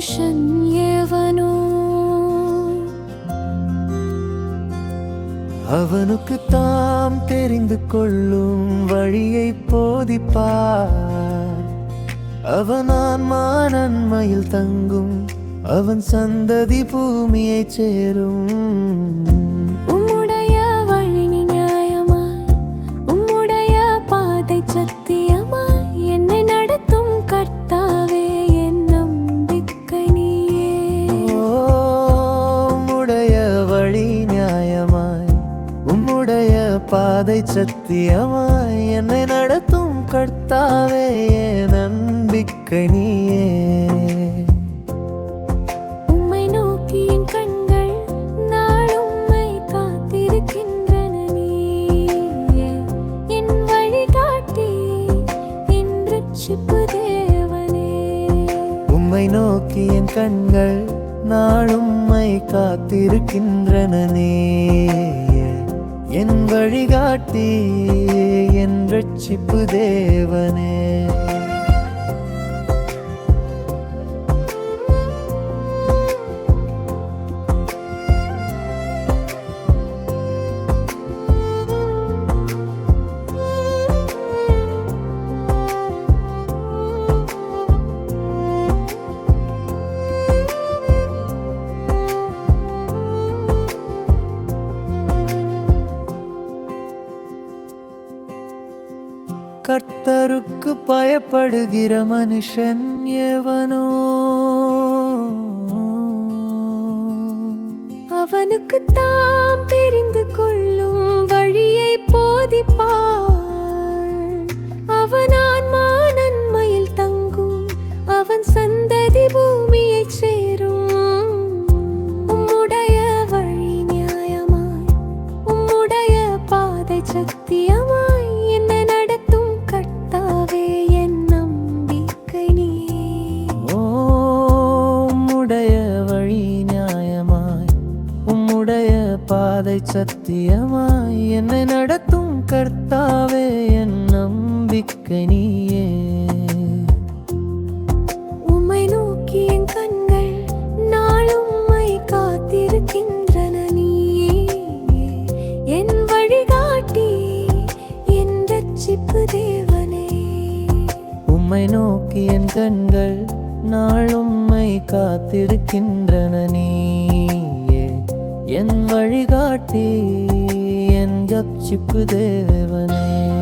மனுஷன் எவனோ அவனுக்கு தாம் தெரிந்து கொள்ளும் வழியை போதிப்பார் அவனான் நன்மையில் தங்கும் அவன் சந்ததி பூமியை சேரும் பாதை சத்தியமாய் என்னை நடத்தும் கர்த்தாவே நம்பிக்கை நீயே. உம்மை நோக்கி என் கண்கள் நாளும் உம்மை காத்திருக்கின்றன நீயே. என் வழிகாட்டி என் ரட்சிப்பு தேவனே. உம்மை நோக்கி என் கண்கள் நாளும் மை காத்திருக்கின்றன நீயே. என் வழிகாட்டி என் ரட்சிப்பு தேவனே. கர்த்தருக்கு பயப்படுகிற மனுஷன் எவனோ? அவனுக்கு தாம் தெரிந்து கொள்ளும் வழியை போதிப்பார். பாதை சத்தியமாய் என்னை நடத்தும் கர்த்தாவே என் நம்பிக்கை நீயே. உம்மை நோக்கி என் கண்கள் நாளும் உம்மை காத்திருக்கின்றன நீயே. என் வழிகாட்டி என் ரட்சிப்பு தேவனே. உம்மை நோக்கி என் கண்கள் நாளும் மை காத்திருக்கின்றன நீயே. என் வழிகாட்டி என் ஜப்சிப்பு தேவனே.